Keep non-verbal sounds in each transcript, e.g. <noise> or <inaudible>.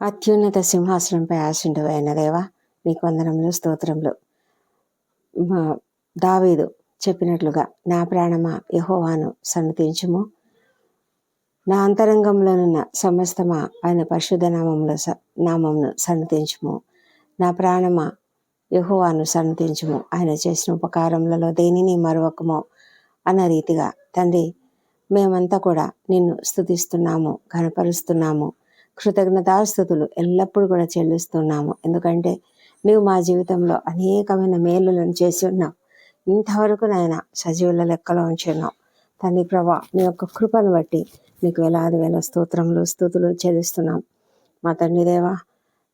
అత్యున్నత సింహాసనంపై ఆశిండు అయిన దేవా నీకు వందనములు స్తోత్రములు. దావీదు చెప్పినట్లుగా నా ప్రాణమా యహోవాను సన్నతించుము. నా అంతరంగంలోనున్న సమస్తమా ఆయన పరిశుద్ధ నామంలో స నామంను సన్నతించుము. నా ప్రాణమా యహోవాను సన్నతించుము. ఆయన చేసిన ఉపకారములలో దేనిని మరొకము అన్న రీతిగా తండ్రి మేమంతా కూడా నిన్ను స్థుతిస్తున్నాము కనపరుస్తున్నాము కృతజ్ఞతాస్థుతులు ఎల్లప్పుడూ కూడా చెల్లిస్తున్నాము. ఎందుకంటే నువ్వు మా జీవితంలో అనేకమైన మేలులను చేసి ఉన్నావు ఇంతవరకు నాయన సజీవుల లెక్కలో ఉంచున్నావు. తండ్రి ప్రభా నీ యొక్క కృపను బట్టి నీకు వేలాది వేల స్తోత్రములు స్థుతులు చెల్లిస్తున్నాం. మా తండ్రి దేవా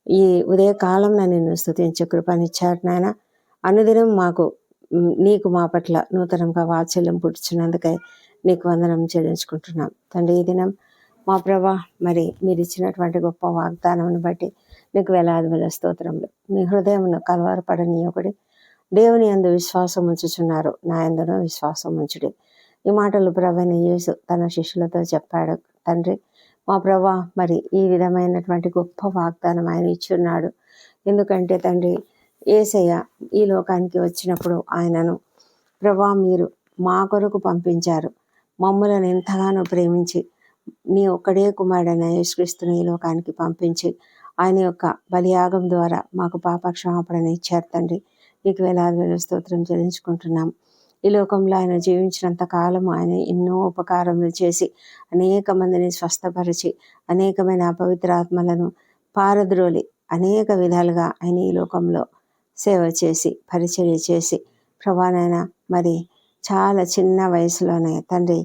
ఈ ఉదయకాలం నిన్ను స్థుతించే కృపనిచ్చారు నాయన. అనుదినం మాకు నీకు మా పట్ల నూతనంగా వాత్సల్యం పుట్టించినందుకై నీకు వందనం చెల్లించుకుంటున్నాం. తండ్రి ఈ దినం మా ప్రభా మరి మీరు ఇచ్చినటువంటి గొప్ప వాగ్దానం బట్టి నీకు వేలాది వేల స్తోత్రములు. మీ హృదయమును కలవరపడని ఒకటి దేవుని అందు విశ్వాసం ఉంచుచున్నారు. నా ఎందునో విశ్వాసం ఉంచుడి. ఈ మాటలు ప్రభని యేసు తన శిష్యులతో చెప్పాడు. తండ్రి మా ప్రభా మరి ఈ విధమైనటువంటి గొప్ప వాగ్దానం ఆయన ఇచ్చున్నాడు. ఎందుకంటే తండ్రి ఏసయ్య ఈ లోకానికి వచ్చినప్పుడు ఆయనను ప్రభా మీరు మా కొరకు పంపించారు. మమ్మలను ఎంతగానో ప్రేమించి నీ ఒక్కడే కుమారుడైన యేసుక్రీస్తుని ఈ లోకానికి పంపించి ఆయన యొక్క బలియాగం ద్వారా మాకు పాప క్షమాపణ ఇచ్చారు తండ్రి. నీకు వేలాది వేల స్తోత్రం చెల్లించుకుంటున్నాం. ఈ లోకంలో ఆయన జీవించినంత కాలం ఆయన ఎన్నో ఉపకారములు చేసి అనేక మందిని స్వస్థపరిచి అనేకమైన అపవిత్ర ఆత్మలను పారద్రోలి అనేక విధాలుగా ఆయన ఈ లోకంలో సేవ చేసి పరిచర్య చేసి ప్రభానైనా మరి చాలా చిన్న వయసులోనే తండ్రి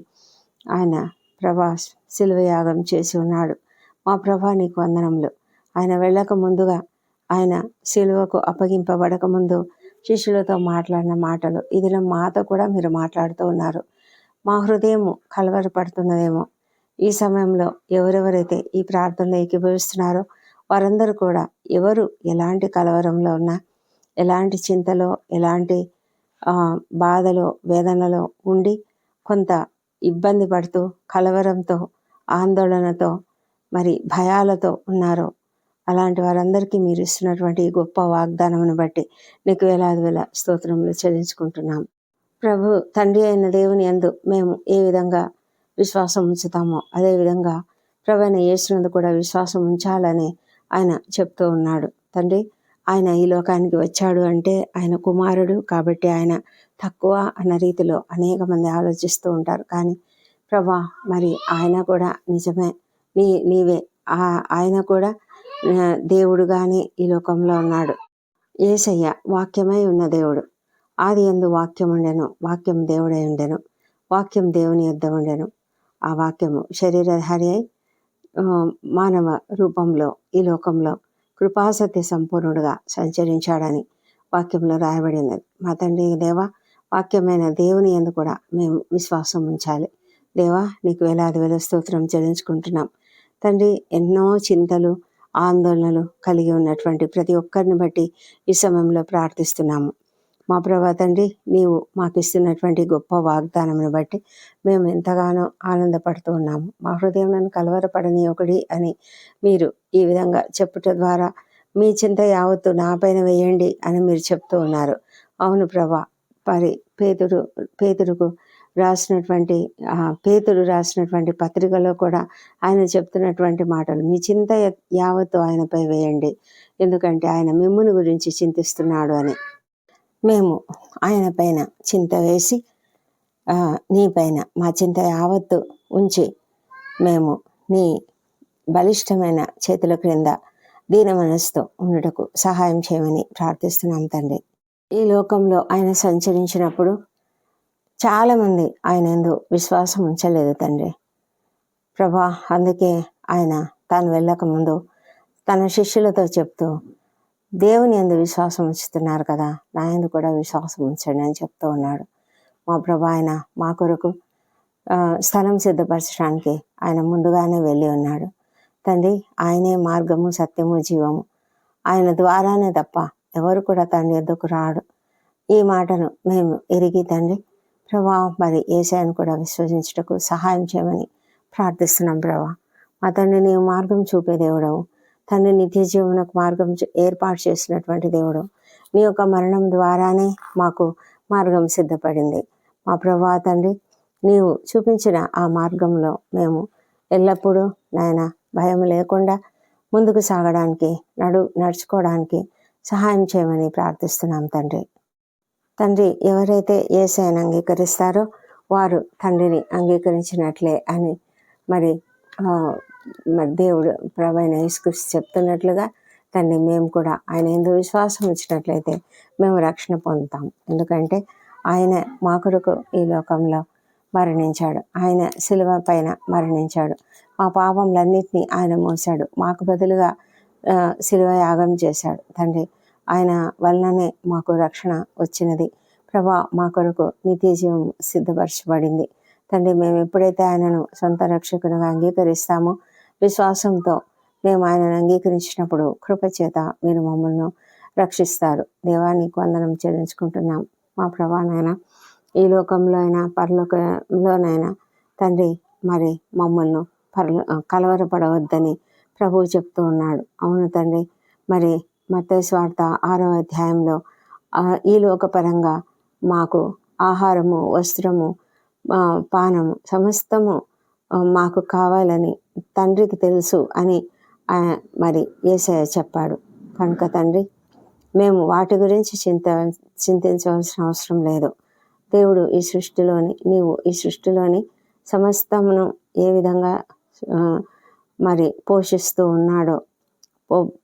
ఆయన ప్రభా శిలువ యాగం చేసి ఉన్నాడు. మా ప్రభా నీకు వందనములు. ఆయన వెళ్ళక ముందుగా ఆయన శిలువకు అప్పగింపబడక ముందు శిష్యులతో మాట్లాడిన మాటలు ఇది మాతో కూడా మీరు మాట్లాడుతూ ఉన్నారు. మా హృదయం కలవరపడుతున్నదేమో. ఈ సమయంలో ఎవరెవరైతే ఈ ప్రార్థనలో ఏకీభవిస్తున్నారో వారందరూ కూడా ఎవరు ఎలాంటి కలవరంలో ఉన్నా ఎలాంటి చింతలో ఎలాంటి బాధలో వేదనలో ఉండి కొంత ఇబ్బంది పడుతూ కలవరంతో ఆందోళనతో మరి భయాలతో ఉన్నారో అలాంటి వారందరికీ మీరు ఇస్తున్నటువంటి గొప్ప వాగ్దానమును బట్టి నీకు వేలాది వేల స్తోత్రములు చెల్లించుకుంటున్నాం. ప్రభు తండ్రి అయిన దేవుని యందు మేము ఏ విధంగా విశ్వాసం ఉంచుతామో అదేవిధంగా ప్రభు అయిన యేసునందు కూడా విశ్వాసం ఉంచాలని ఆయన చెప్తూ ఉన్నాడు. తండ్రి ఆయన ఈ లోకానికి వచ్చాడు అంటే ఆయన కుమారుడు కాబట్టి ఆయన తక్కువ అన్న రీతిలో అనేక మంది ఆలోచిస్తూ ఉంటారు. కానీ ప్రభా మరి ఆయన కూడా నిజమే. నీ నీవే. ఆ ఆయన కూడా దేవుడుగానే ఈ లోకంలో ఉన్నాడు. ఏసయ్య వాక్యమై ఉన్న దేవుడు. ఆది ఎందు వాక్యం ఉండెను. వాక్యం దేవుడై ఉండెను. వాక్యం దేవుని యొద్ద ఉండెను. ఆ వాక్యము శరీరధారి అయి మానవ రూపంలో ఈ లోకంలో కృపాసత్య సంపూర్ణుడుగా సంచరించాడని వాక్యంలో రాయబడినది. మా తండ్రి దేవ వాక్యమైన దేవుని ఎందు కూడా మేము విశ్వాసం ఉంచాలి. దేవా నీకు వేలాది వేల స్తోత్రం చెల్లించుకుంటున్నాం. తండ్రి ఎన్నో చింతలు ఆందోళనలు కలిగి ఉన్నటువంటి ప్రతి ఒక్కరిని బట్టి ఈ సమయంలో ప్రార్థిస్తున్నాము. మా ప్రభా తండ్రి నీవు మాకు ఇస్తున్నటువంటి గొప్ప వాగ్దానమును బట్టి మేము ఎంతగానో ఆనందపడుతూ ఉన్నాము. మా హృదయం నన్ను కలవరపడని ఒకటి అని మీరు ఈ విధంగా చెప్పుట ద్వారా మీ చింత యావత్తు నా పైన వేయండి అని మీరు చెప్తూ ఉన్నారు. అవును ప్రభా మరి పేదుడు పేదుడుకు రాసినటువంటి పేతుడు రాసినటువంటి పత్రికలో కూడా ఆయన చెప్తున్నటువంటి మాటలు మీ చింత యావత్తు ఆయనపై వేయండి ఎందుకంటే ఆయన మిమ్ముని గురించి చింతిస్తున్నాడు అని. మేము ఆయన పైన చింత వేసి నీ పైన మా చింత యావత్తు ఉంచి మేము నీ బలిష్టమైన చేతుల క్రింద దీన మనసుతో ఉండటకు సహాయం చేయమని ప్రార్థిస్తున్నాం తండ్రి. ఈ లోకంలో ఆయన సంచరించినప్పుడు చాలామంది ఆయన ఎందు విశ్వాసం ఉంచలేదు తండ్రి. ప్రభా అందుకే ఆయన తాను వెళ్ళక ముందు తన శిష్యులతో చెప్తూ దేవుని ఎందు విశ్వాసం ఉంచుతున్నారు కదా నా ఎందు కూడా విశ్వాసం ఉంచండి అని చెప్తూ ఉన్నాడు. మా ప్రభా ఆయన మా కొరకు స్థలం సిద్ధపరచడానికి ఆయన ముందుగానే వెళ్ళి ఉన్నాడు. తండ్రి ఆయనే మార్గము సత్యము జీవము. ఆయన ద్వారానే తప్ప ఎవరు కూడా తండ్రి ఎద్దుకు రాడు. ఈ మాటను మేము ఎరిగి తండ్రి ప్రభా మరి ఏసాయను కూడా విశ్వసించుటకు సహాయం చేయమని ప్రార్థిస్తున్నాం ప్రభా. మా తండ్రి నీవు మార్గం చూపే దేవుడవు. తండ్రి నిత్య జీవనకు మార్గం ఏర్పాటు చేసినటువంటి దేవుడు. నీ యొక్క మరణం ద్వారానే మాకు మార్గం సిద్ధపడింది. మా ప్రభా తండ్రి నీవు చూపించిన ఆ మార్గంలో మేము ఎల్లప్పుడూ నాయన భయం లేకుండా ముందుకు సాగడానికి నడు నడుచుకోవడానికి సహాయం చేయమని ప్రార్థిస్తున్నాం తండ్రి. తండ్రి ఎవరైతే ఏసైని అంగీకరిస్తారో వారు తండ్రిని అంగీకరించినట్లే అని మరి మరి దేవుడు ప్రభైన యేసుకృష్ణ చెప్తున్నట్లుగా తండ్రి మేము కూడా ఆయన ఎందు విశ్వాసం వచ్చినట్లయితే మేము రక్షణ పొందుతాం. ఎందుకంటే ఆయన మా కొరకు ఈ లోకంలో మరణించాడు. ఆయన శిలువ పైన మరణించాడు. మా పాపములన్నిటినీ ఆయన మోసాడు మాకు బదులుగా శిలువ యాగం చేశాడు. తండ్రి ఆయన వలననే మాకు రక్షణ వచ్చినది. ప్రభా మా కొరకు నిత్య జీవం సిద్ధపరచబడింది. తండ్రి మేము ఎప్పుడైతే ఆయనను సొంత రక్షకునిగా అంగీకరిస్తామో విశ్వాసంతో మేము ఆయనను అంగీకరించినప్పుడు కృపచేత మీరు మమ్మల్ని రక్షిస్తారు. దేవానికి వందనం చెల్లించుకుంటున్నాం. మా ప్రభా నాయన ఈ లోకంలో అయినా పరలోకంలోనైనా తండ్రి మరి మమ్మల్ని పరలో కలవరపడవద్దని ప్రభువు చెప్తూ ఉన్నాడు. అవును తండ్రి మరి మత్తయి ఆరో అధ్యాయంలో ఈ లోకపరంగా మాకు ఆహారము వస్త్రము పానము సమస్తము మాకు కావాలని తండ్రికి తెలుసు అని మరి ఏసయ చెప్పాడు. కనుక తండ్రి మేము వాటి గురించి చింత చింతించవలసిన అవసరం లేదు. దేవుడు ఈ సృష్టిలోని నీవు ఈ సృష్టిలోని సమస్తమును ఏ విధంగా మరి పోషిస్తూ ఉన్నాడో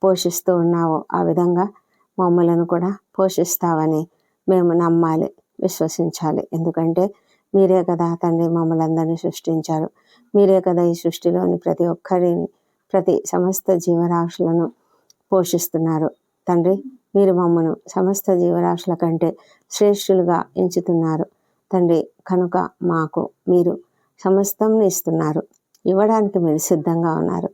పోషిస్తూ ఉన్నావో ఆ విధంగా మమ్మలను కూడా పోషిస్తావని మేము నమ్మాలి విశ్వసించాలి. ఎందుకంటే మీరే కదా తండ్రి మమ్మల్ని అందరినీ సృష్టించారు. మీరే కదా ఈ సృష్టిలోని ప్రతి ఒక్కరిని ప్రతి సమస్త జీవరాశులను పోషిస్తున్నారు. తండ్రి మీరు మమ్మను సమస్త జీవరాశుల కంటే శ్రేష్ఠులుగా ఎంచుతున్నారు. తండ్రి కనుక మాకు మీరు సమస్తం ఇస్తున్నారు. ఇవ్వడానికి మీరు సిద్ధంగా ఉన్నారు.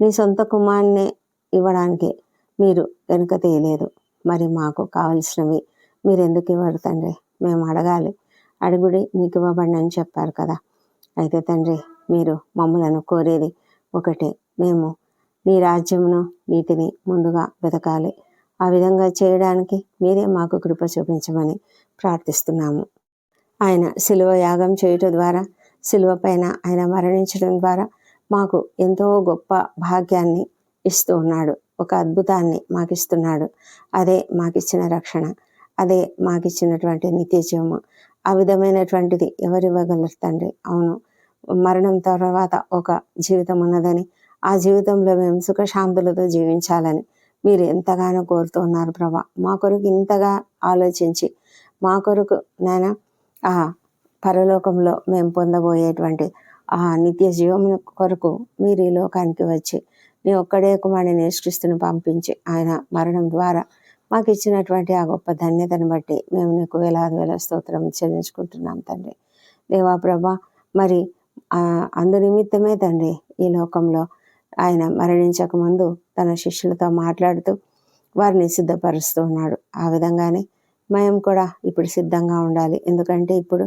నీ సొంత కుమారునే ఇవ్వడానికి మీరు వెనుక తీయలేదు. మరి మాకు కావలసినవి మీరు ఎందుకు ఇవ్వరు తండ్రి? మేము అడగాలి. అడుగుడి మీకు ఇవ్వబడి అని చెప్పారు కదా. అయితే తండ్రి మీరు మమ్మలను కోరేది ఒకటే. మేము నీ రాజ్యమును నీతిని ముందుగా వెతకాలి. ఆ విధంగా చేయడానికి మీరే మాకు కృప చూపించమని ప్రార్థిస్తున్నాము. ఆయన శిలువ యాగం చేయటం ద్వారా శిలువ పైన ఆయన మరణించడం ద్వారా మాకు ఎంతో గొప్ప భాగ్యాన్ని ఇస్తూ ఉన్నాడు ఒక అద్భుతాన్ని మాకు ఇస్తున్నాడు అదే మాకిచ్చిన రక్షణ. అదే మాకిచ్చినటువంటి నిత్య జీవము ఆ విధమైనటువంటిది ఎవరివ్వగలరు తండ్రి? అవును. మరణం తర్వాత ఒక జీవితం ఉన్నదని ఆ జీవితంలో మేము సుఖశాంతులతో జీవించాలని మీరు ఎంతగానో కోరుతున్నారు ప్రభా. మా కొరకు ఇంతగా ఆలోచించి మా కొరకు నాయన ఆ పరలోకంలో మేము పొందబోయేటువంటి ఆ నిత్య జీవము కొరకు మీరు ఈ లోకానికి వచ్చి నీ ఒక్కడే కుమారుని యేసుక్రీస్తును పంపించి ఆయన మరణం ద్వారా మాకు ఇచ్చినటువంటి ఆ గొప్ప ధన్యతను బట్టి మేము నీకు వేలాది వేల స్తోత్రం చెల్లించుకుంటున్నాం తండ్రి. దేవా ప్రభా మరి అందు నిమిత్తమే తండ్రి ఈ లోకంలో ఆయన మరణించక ముందు తన శిష్యులతో మాట్లాడుతూ వారిని సిద్ధపరుస్తూ ఉన్నాడు. ఆ విధంగానే మేము కూడా ఇప్పుడు సిద్ధంగా ఉండాలి. ఎందుకంటే ఇప్పుడు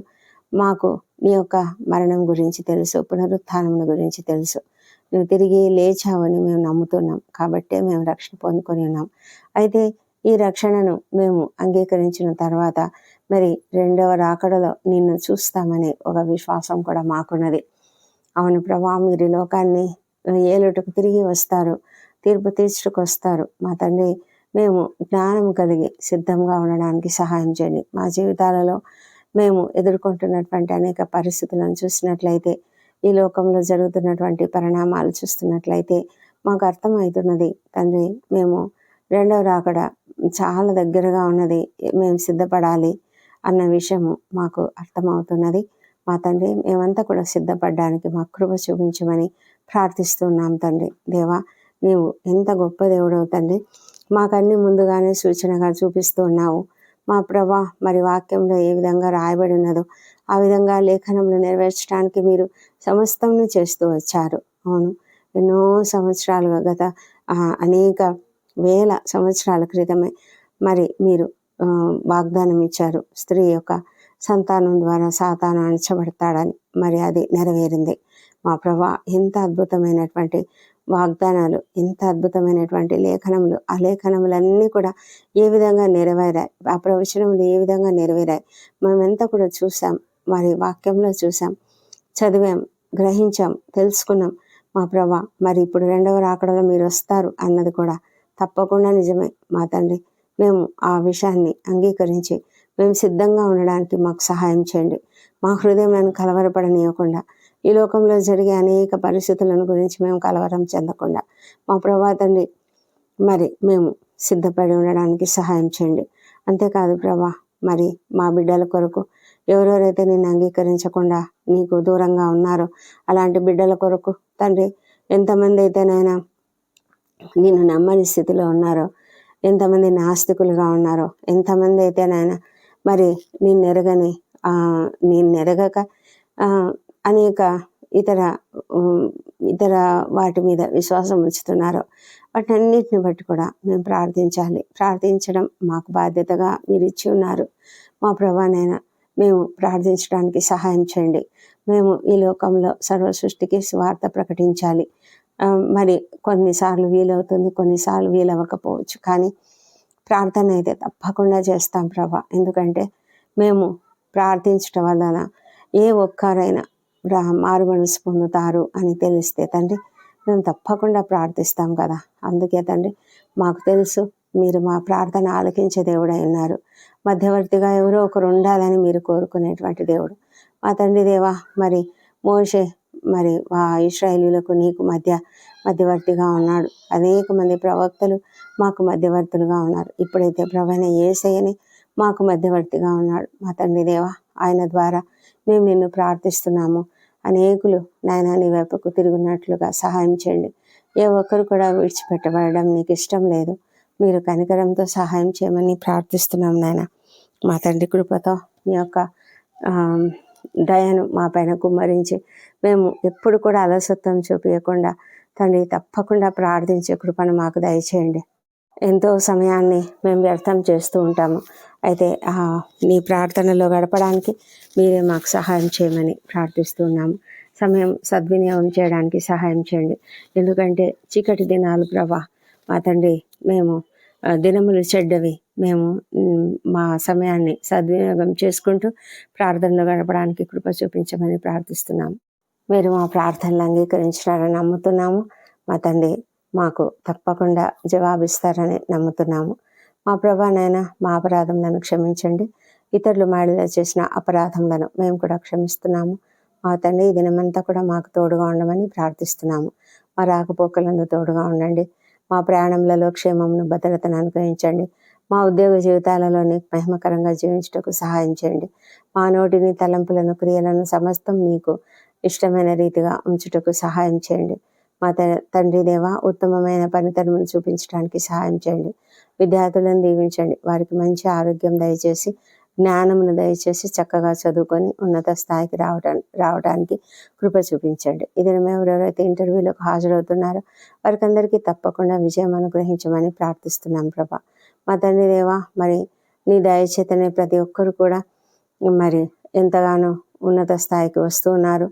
మాకు నీ యొక్క మరణం గురించి తెలుసు పునరుత్థానం గురించి తెలుసు. నువ్వు తిరిగి లేచావని మేము నమ్ముతున్నాం. కాబట్టే మేము రక్షణ పొందుకొని ఉన్నాం. అయితే ఈ రక్షణను మేము అంగీకరించిన తర్వాత మరి రెండవ రాకడలో నిన్ను చూస్తామని ఒక విశ్వాసం కూడా మాకున్నది. అవును ప్రభా మీరు లోకాన్ని ఏలుటకు తిరిగి వస్తారు. తీర్పు తీర్చుటకు వస్తారు మా తండ్రి మేము జ్ఞానం కలిగి సిద్ధంగా ఉండడానికి సహాయం చేయండి. మా జీవితాలలో మేము ఎదుర్కొంటున్నటువంటి అనేక పరిస్థితులను చూసినట్లయితే ఈ లోకంలో జరుగుతున్నటువంటి పరిణామాలు చూస్తున్నట్లయితే మాకు అర్థమవుతున్నది. తండ్రి మేము రెండవ రాకడ చాలా దగ్గరగా ఉన్నది. మేము సిద్ధపడాలి అన్న విషయము మాకు అర్థమవుతున్నది. మా తండ్రి మేమంతా కూడా సిద్ధపడడానికి మా కృప చూపించమని ప్రార్థిస్తున్నాం తండ్రి. దేవా నీవు ఎంత గొప్ప దేవుడవు తండ్రి. మాకన్నీ ముందుగానే సూచనగా చూపిస్తూ ఉన్నావు. మా ప్రభా మరి వాక్యంలో ఏ విధంగా రాయబడి ఉన్నదో ఆ విధంగా లేఖనంలో నెరవేర్చడానికి మీరు సమస్తంను చేస్తూ వచ్చారు. అవును. ఎన్నో సంవత్సరాలుగా గత అనేక వేల సంవత్సరాల క్రితమే మరి మీరు వాగ్దానం ఇచ్చారు. స్త్రీ యొక్క సంతానం ద్వారా సాతాను అణచబడతాడని మరి అది నెరవేరింది. మా ప్రభా ఎంత అద్భుతమైనటువంటి వాగ్దానాలు ఎంత అద్భుతమైనటువంటి లేఖనములు ఆ లేఖనములన్నీ కూడా ఏ విధంగా నెరవేరాయి ఆ ప్రవచనములు ఏ విధంగా నెరవేరాయి మనమంతా కూడా చూసాం మరి వాక్యంలో చూసాం చదివాం గ్రహించాం తెలుసుకున్నాం. మా ప్రభా మరి ఇప్పుడు రెండవ రాకడలో మీరు వస్తారు అన్నది కూడా తప్పకుండా నిజమే మా తండ్రి. మేము ఆ విషయాన్ని అంగీకరించి మేము సిద్ధంగా ఉండడానికి మాకు సహాయం చేయండి. మా హృదయం కలవరపడనీయకుండా ఈ లోకంలో జరిగే అనేక పరిస్థితులను గురించి మేము కలవరం చెందకుండా మా ప్రభా తండ్రి మరి మేము సిద్ధపడి ఉండడానికి సహాయం చేయండి. అంతేకాదు ప్రభా మరి మా బిడ్డల కొరకు ఎవరెవరైతే నిన్ను అంగీకరించకుండా నీకు దూరంగా ఉన్నారో అలాంటి బిడ్డల కొరకు తండ్రి ఎంతమంది అయితేనైనా నిన్ను నమ్మని స్థితిలో ఉన్నారో ఎంతమంది నాస్తికులుగా ఉన్నారో ఎంతమంది అయితేనైనా మరి నిన్ను ఎరగని నేను ఎరగక అనేక ఇతర ఇతర వాటి మీద విశ్వాసం ఉంచుతున్నారో వాటన్నిటిని బట్టి కూడా మేము ప్రార్థించాలి. ప్రార్థించడం మాకు బాధ్యతగా మీరు ఇచ్చి ఉన్నారు. మా ప్రభానైనా మేము ప్రార్థించడానికి సహాయం చేయండి. మేము ఈ లోకంలో సర్వ సృష్టికి స్వార్థ ప్రకటించాలి. మరి కొన్నిసార్లు వీలవుతుంది కొన్నిసార్లు వీలవ్వకపోవచ్చు. కానీ ప్రార్థన అయితే తప్పకుండా చేస్తాం ప్రభా. ఎందుకంటే మేము ప్రార్థించటం వలన ఏ ఒక్కరైనా మారు మనసు పొందుతారు అని తెలిస్తే తండ్రి మేము తప్పకుండా ప్రార్థిస్తాం కదా. అందుకే తండ్రి మాకు తెలుసు మీరు మా ప్రార్థన ఆలకించే దేవుడై ఉన్నారు. మధ్యవర్తిగా ఎవరో ఒకరు ఉండాలని మీరు కోరుకునేటువంటి దేవుడు. మా తండ్రి దేవా మరి మోషే మరి ఆ ఇస్రాయలీలకు నీకు మధ్య మధ్యవర్తిగా ఉన్నాడు. అనేక మంది ప్రవక్తలు మాకు మధ్యవర్తులుగా ఉన్నారు. ఇప్పుడైతే ప్రవణ ఏసయ్యని మాకు మధ్యవర్తిగా ఉన్నాడు. మా తండ్రి దేవ ఆయన ద్వారా మేము నిన్ను ప్రార్థిస్తున్నాము. అనేకులు నాయన నీ వైపుకు తిరుగున్నట్లుగా సహాయం చేయండి. ఏ ఒక్కరు కూడా విడిచిపెట్టబడడం నీకు ఇష్టం లేదు. మీరు కనికరంతో సహాయం చేయమని ప్రార్థిస్తున్నాం నాయన. మా తండ్రి కృపతో మీ యొక్క దయను మా పైన కుమ్మరించి మేము ఎప్పుడు కూడా అలసత్వం చూపించకుండా తండ్రి తప్పకుండా ప్రార్థించే కృపను మాకు దయచేయండి. ఎంతో సమయాన్ని మేము వ్యర్థం చేస్తూ ఉంటాము. అయితే నీ ప్రార్థనలో గడపడానికి మీరే మాకు సహాయం చేయమని ప్రార్థిస్తున్నాము సమయం సద్వినియోగం చేయడానికి సహాయం చేయండి. ఎందుకంటే చీకటి దినాలు ప్రభా మా తండ్రి మేము దినములు చెడ్డవి. మేము మా సమయాన్ని సద్వినియోగం చేసుకుంటూ ప్రార్థనలు గడపడానికి కృప చూపించమని ప్రార్థిస్తున్నాము. మీరు మా ప్రార్థనలు అంగీకరించినారని నమ్ముతున్నాము. మా తండ్రి మాకు తప్పకుండా జవాబిస్తారని నమ్ముతున్నాము. మా ప్రభానైనా మా అపరాధములను క్షమించండి. ఇతరులు మాడిలో చేసిన అపరాధములను మేము కూడా క్షమిస్తున్నాము. మా తండ్రి ఈ దినమంతా కూడా మాకు తోడుగా ఉండమని ప్రార్థిస్తున్నాము. మా రాకపోకలందు తోడుగా ఉండండి. మా ప్రయాణంలో క్షేమమును భద్రతను అనుగ్రహించండి. మా ఉద్యోగ జీవితాలలోని మహిమకరంగా జీవించటకు సహాయం చేయండి. మా నోటిని తలంపులను క్రియలను సమస్తం మీకు ఇష్టమైన రీతిగా ఉంచుటకు సహాయం చేయండి. మా తండ్రి దేవ ఉత్తమమైన పనితనమును చూపించడానికి సహాయం చేయండి. విద్యార్థులను దీవించండి. వారికి మంచి ఆరోగ్యం దయచేసి జ్ఞానమును దయచేసి చక్కగా చదువుకొని ఉన్నత స్థాయికి రావటం రావడానికి కృప చూపించండి. ఇది ఎవరెవరైతే ఇంటర్వ్యూలకు హాజరవుతున్నారో వారికి అందరికీ తప్పకుండా విజయం అనుగ్రహించమని ప్రార్థిస్తున్నాం ప్రభా. మా తండ్రి దేవా మరి నీ దయచేతనే ప్రతి ఒక్కరు కూడా మరి ఎంతగానో ఉన్నత స్థాయికి వస్తున్నారు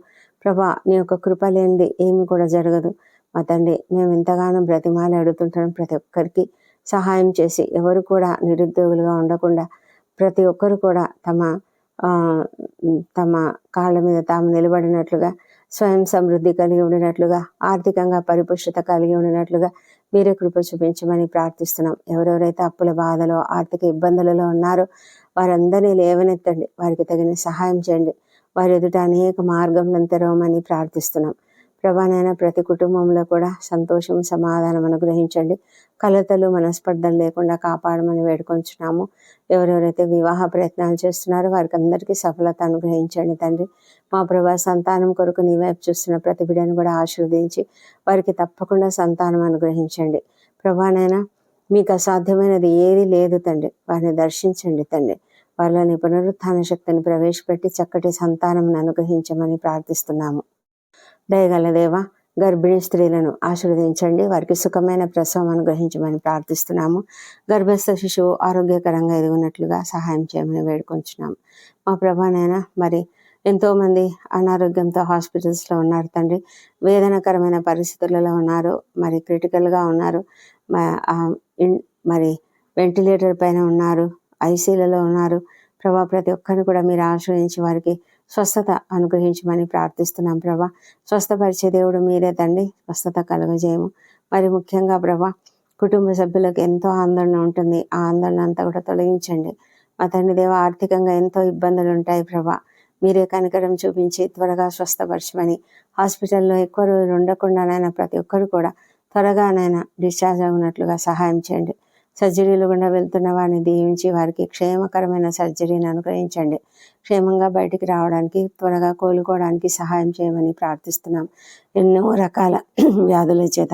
ప్రభా నీ యొక్క కృప లేనిది ఏమి కూడా జరగదు. మా తండ్రి మేము ఎంతగానో బ్రతిమాలు అడుగుతుంటాం ప్రతి ఒక్కరికి సహాయం చేసి ఎవరు కూడా నిరుద్యోగులుగా ఉండకుండా ప్రతి ఒక్కరు కూడా తమ తమ కాళ్ళ మీద తాము నిలబడినట్లుగా స్వయం సమృద్ధి కలిగి ఉండినట్లుగా ఆర్థికంగా పరిపుష్టత కలిగి ఉండినట్లుగా మీరే కృప చూపించమని ప్రార్థిస్తున్నాం. ఎవరెవరైతే అప్పుల బాధలో ఆర్థిక ఇబ్బందులలో ఉన్నారో వారందరినీ లేవనెత్తండి. వారికి తగిన సహాయం చేయండి. వారి ఎదుట అనేక మార్గంలను తెరవమని ప్రార్థిస్తున్నాం. ప్రభానైనా ప్రతి కుటుంబంలో కూడా సంతోషం సమాధానం అనుగ్రహించండి. కలతలు మనస్పర్ధలు లేకుండా కాపాడమని వేడుకొంచున్నాము. ఎవరెవరైతే వివాహ ప్రయత్నాలు చేస్తున్నారో వారికి అందరికీ సఫలత అనుగ్రహించండి తండ్రి. మా ప్రభా సంతానం కొరకు నీ వైపు చూస్తున్న ప్రతి బిడ్డను కూడా ఆశీర్వదించి వారికి తప్పకుండా సంతానం అనుగ్రహించండి. ప్రభానైనా మీకు అసాధ్యమైనది ఏది లేదు తండ్రి. వారిని దర్శించండి తండ్రి. వాళ్ళని పునరుత్థాన శక్తిని ప్రవేశపెట్టి చక్కటి సంతానం అనుగ్రహించమని ప్రార్థిస్తున్నాము. దయగల దేవ గర్భిణీ స్త్రీలను ఆశీర్వదించండి. వారికి సుఖమైన ప్రసవం అనుగ్రహించమని ప్రార్థిస్తున్నాము. గర్భస్థ శిశువు ఆరోగ్యకరంగా ఎదుగునట్లుగా సహాయం చేయమని వేడుకొంచున్నాము. మా ప్రభానైనా మరి ఎంతోమంది అనారోగ్యంతో హాస్పిటల్స్లో ఉన్నారు తండ్రి. వేదనకరమైన పరిస్థితులలో ఉన్నారు మరి క్రిటికల్గా ఉన్నారు మరి వెంటిలేటర్ పైన ఉన్నారు ఐసీలలో ఉన్నారు. ప్రభా ప్రతి ఒక్కరిని కూడా మీరు ఆశ్రయించి వారికి స్వస్థత అనుగ్రహించమని ప్రార్థిస్తున్నాం ప్రభా. స్వస్థపరిచే దేవుడు మీరే తండ్రి. స్వస్థత కలుగజేయము. మరి ముఖ్యంగా ప్రభా కుటుంబ సభ్యులకు ఎంతో ఆందోళన ఉంటుంది. ఆ ఆందోళన అంతా కూడా తొలగించండి. మా తండ్రి దేవ ఆర్థికంగా ఎంతో ఇబ్బందులు ఉంటాయి ప్రభా. మీరే కనికరం చూపించి త్వరగా స్వస్థపరచమని హాస్పిటల్లో ఎక్కువ రోజులు ఉండకుండానైనా ప్రతి ఒక్కరు కూడా త్వరగానైనా డిశ్చార్జ్ అవునట్లుగా సహాయం చేయండి. సర్జరీలు గుండా వెళ్తున్న వారిని దీవించి వారికి క్షేమకరమైన సర్జరీని అనుగ్రహించండి. క్షేమంగా బయటికి రావడానికి త్వరగా కోలుకోవడానికి సహాయం చేయమని ప్రార్థిస్తున్నాం. ఎన్నో రకాల <clears throat> వ్యాధుల చేత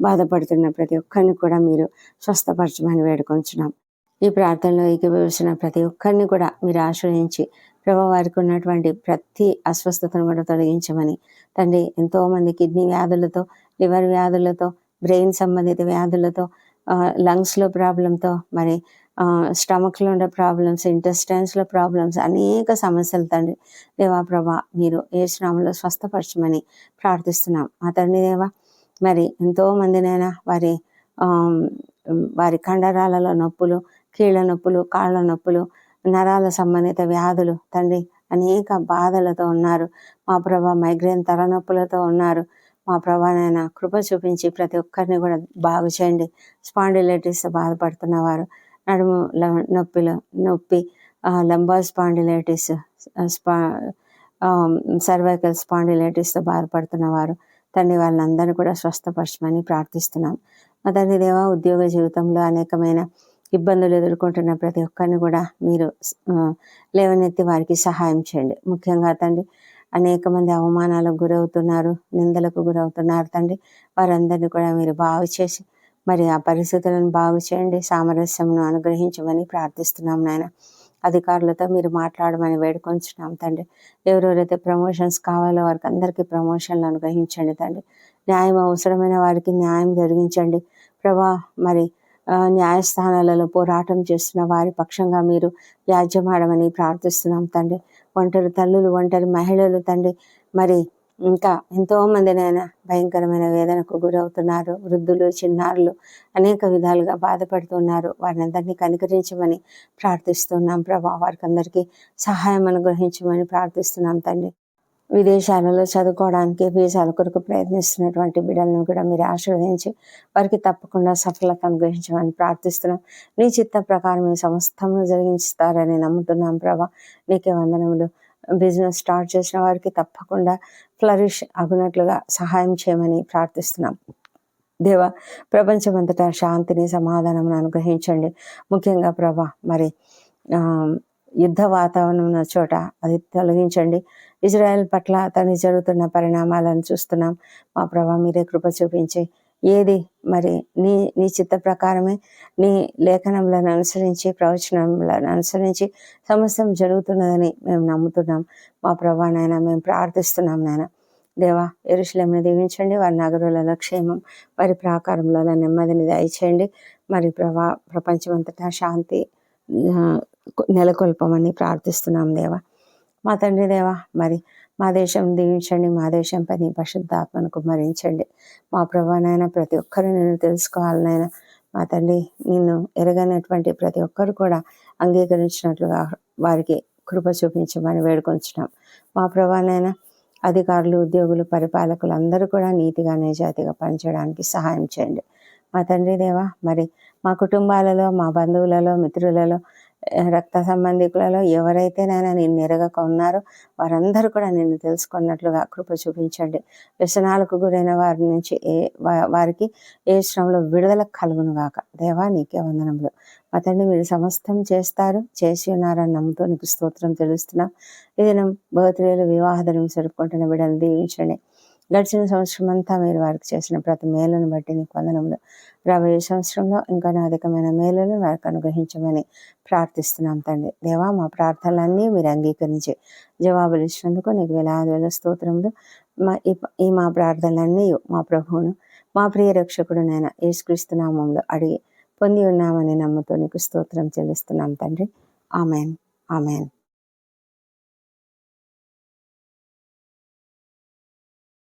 బాధపడుతున్న ప్రతి ఒక్కరిని కూడా మీరు స్వస్థపరచమని వేడుకొంచున్నాం. ఈ ప్రార్థనలో ఏకీభవించిన ప్రతి ఒక్కరిని కూడా మీరు ఆశ్రయించి ప్రభు వారికి ఉన్నటువంటి ప్రతి అస్వస్థతను కూడా తొలగించమని తండ్రి ఎంతోమంది కిడ్నీ వ్యాధులతో లివర్ వ్యాధులతో బ్రెయిన్ సంబంధిత వ్యాధులతో లంగ్స్లో ప్రాబ్లంతో మరి స్టమక్లో ఉండే ప్రాబ్లమ్స్ ఇంటెస్టైన్స్లో ప్రాబ్లమ్స్ అనేక సమస్యలు తండ్రి. దేవా ప్రభా మీరు ఏ శ్రమంలో స్వస్థపరచమని ప్రార్థిస్తున్నాం. ఆ తండ్రి దేవా మరి ఎంతో మందినైనా వారి వారి కండరాలలో నొప్పులు కీళ్ళ నొప్పులు కాళ్ళ నొప్పులు నరాల సంబంధిత వ్యాధులు తండ్రి అనేక బాధలతో ఉన్నారు. మా ప్రభా మైగ్రేన్ తలనొప్పులతో ఉన్నారు. మా ప్రభానైనా కృప చూపించి ప్రతి ఒక్కరిని కూడా బాగు చేయండి. స్పాండిలైటిస్ బాధపడుతున్న వారు నడుము నొప్పిలో నొప్పి లంబా స్పాండిలైటిస్ స్పా సర్వైకల్ స్పాండిలైటిస్తో బాధపడుతున్న వారు తండ్రి వాళ్ళందరినీ కూడా స్వస్థపరచమని ప్రార్థిస్తున్నాం. మా తండ్రి దేవ ఉద్యోగ జీవితంలో అనేకమైన ఇబ్బందులు ఎదుర్కొంటున్న ప్రతి ఒక్కరిని కూడా మీరు లేవనెత్తి వారికి సహాయం చేయండి. ముఖ్యంగా తండ్రి అనేక మంది అవమానాలకు గురవుతున్నారు నిందలకు గురవుతున్నారు తండ్రి. వారందరినీ కూడా మీరు బాగు చేసి మరి ఆ పరిస్థితులను బాగు చేయండి. సామరస్యంను అనుగ్రహించమని ప్రార్థిస్తున్నాం నాయన. అధికారులతో మీరు మాట్లాడమని వేడుకొంచున్నాం తండ్రి. ఎవరెవరైతే ప్రమోషన్స్ కావాలో వారికి అందరికీ ప్రమోషన్లు అనుగ్రహించండి తండ్రి. న్యాయం అవసరమైన వారికి న్యాయం జరిగించండి. ప్రభా మరి న్యాయస్థానాలలో పోరాటం చేస్తున్న వారి పక్షంగా మీరు వ్యాజ్యమాడమని ప్రార్థిస్తున్నాం తండ్రి. ఒంటరి తల్లులు ఒంటరి మహిళలు తండ్రి. మరి ఇంకా ఎంతో మందినైనా భయంకరమైన వేదనకు గురవుతున్నారు. వృద్ధులు చిన్నారులు అనేక విధాలుగా బాధపడుతున్నారు. వారిని అందరినీ కనికరించమని ప్రార్థిస్తున్నాం ప్రభా. వారికి అందరికీ సహాయం అనుగ్రహించమని ప్రార్థిస్తున్నాం తండ్రి. విదేశాలలో చదువుకోవడానికి వీసాల కొరకు ప్రయత్నిస్తున్నటువంటి బిడ్డలను కూడా మీరు ఆశీర్వదించి వారికి తప్పకుండా సఫలత అనుగ్రహించమని ప్రార్థిస్తున్నాం. నీ చిత్త ప్రకారం మీ సమస్తము జరిగించుతారని నమ్ముతున్నాం ప్రభా. నీకే వందనములు. బిజినెస్ స్టార్ట్ చేసిన వారికి తప్పకుండా ఫ్లరిష్ అగునట్లుగా సహాయం చేయమని ప్రార్థిస్తున్నాం. దేవ ప్రపంచమంతటా శాంతిని సమాధానం అనుగ్రహించండి. ముఖ్యంగా ప్రభా మరి యుద్ధ వాతావరణం ఉన్న చోట అది తొలగించండి. ఇజ్రాయెల్ పట్ల తను జరుగుతున్న పరిణామాలను చూస్తున్నాం. మా ప్రభా మీరే కృప చూపించి. ఏది? మరి నీ నీ చిత్త ప్రకారమే నీ లేఖనములను అనుసరించి ప్రవచనములను అనుసరించి సమస్తం జరుగుతున్నదని మేము నమ్ముతున్నాం. మా ప్రభా నాయన మేము ప్రార్థిస్తున్నాం నాయన. దేవా ఎరుశలేంని దీవించండి. వారి నగరులలో క్షేమం వారి ప్రాకారంలో నెమ్మదిని దయచేయండి. మరి ప్రభా ప్రపంచమంతటా శాంతి నెలకొల్పమని ప్రార్థిస్తున్నాం దేవా. మా తండ్రి దేవా మరి మా దేశం దీవించండి మా దేశం పని పరిశుద్ధాత్మను కుమరించండి మా ప్రభానైనా ప్రతి ఒక్కరు నేను తెలుసుకోవాలనైనా మా తండ్రి నిన్ను ఎరగనటువంటి ప్రతి ఒక్కరు కూడా అంగీకరించినట్లుగా వారికి కృప చూపించమని వేడుకొంచున్నాం. మా ప్రభానైనా అధికారులు ఉద్యోగులు పరిపాలకులు అందరూ కూడా నీతిగా నిజాతిగా పనిచేయడానికి సహాయం చేయండి. మా తండ్రి దేవా మరి మా కుటుంబాలలో మా బంధువులలో మిత్రులలో రక్త సంబంధికులలో ఎవరైతే నాయన నేను ఎరగక ఉన్నారో వారందరూ కూడా నిన్ను తెలుసుకున్నట్లుగా కృప చూపించండి. వ్యసనాలకు గురైన వారి నుంచి ఏ వారికి ఏ శ్రమలో విడుదల కలుగును గాక. దేవా నీకే వందనములు. అతన్ని మీరు సమస్తం చేస్తారు చేసి ఉన్నారని నమ్ముతూ నీకు స్తోత్రం తెలుస్తున్నాం. ఇది బర్త్డేలు వివాహదనం జరుపుకుంటున్న బిడ్డను దీవించండి. గడిచిన సంవత్సరం అంతా మీరు వారికి చేసిన ప్రతి మేలును బట్టి నీకు వందనములు. రాబోయే సంవత్సరంలో ఇంకా అధికమైన మేలును వారికి అనుగ్రహించమని ప్రార్థిస్తున్నాం తండ్రి. దేవా మా ప్రార్థనలన్నీ మీరు అంగీకరించి జవాబులు ఇచ్చినందుకు నీకు వేలాది వేల స్తోత్రములు. మా ఈ మా ప్రార్థనలన్నీ మా ప్రభువును మా ప్రియ రక్షకుడు నేను యేసుక్రీస్తునామంలో అడిగి పొంది ఉన్నామని నమ్ముతూ నీకు స్తోత్రం చెల్లిస్తున్నాం తండ్రి. ఆమెన్. ఆమెన్.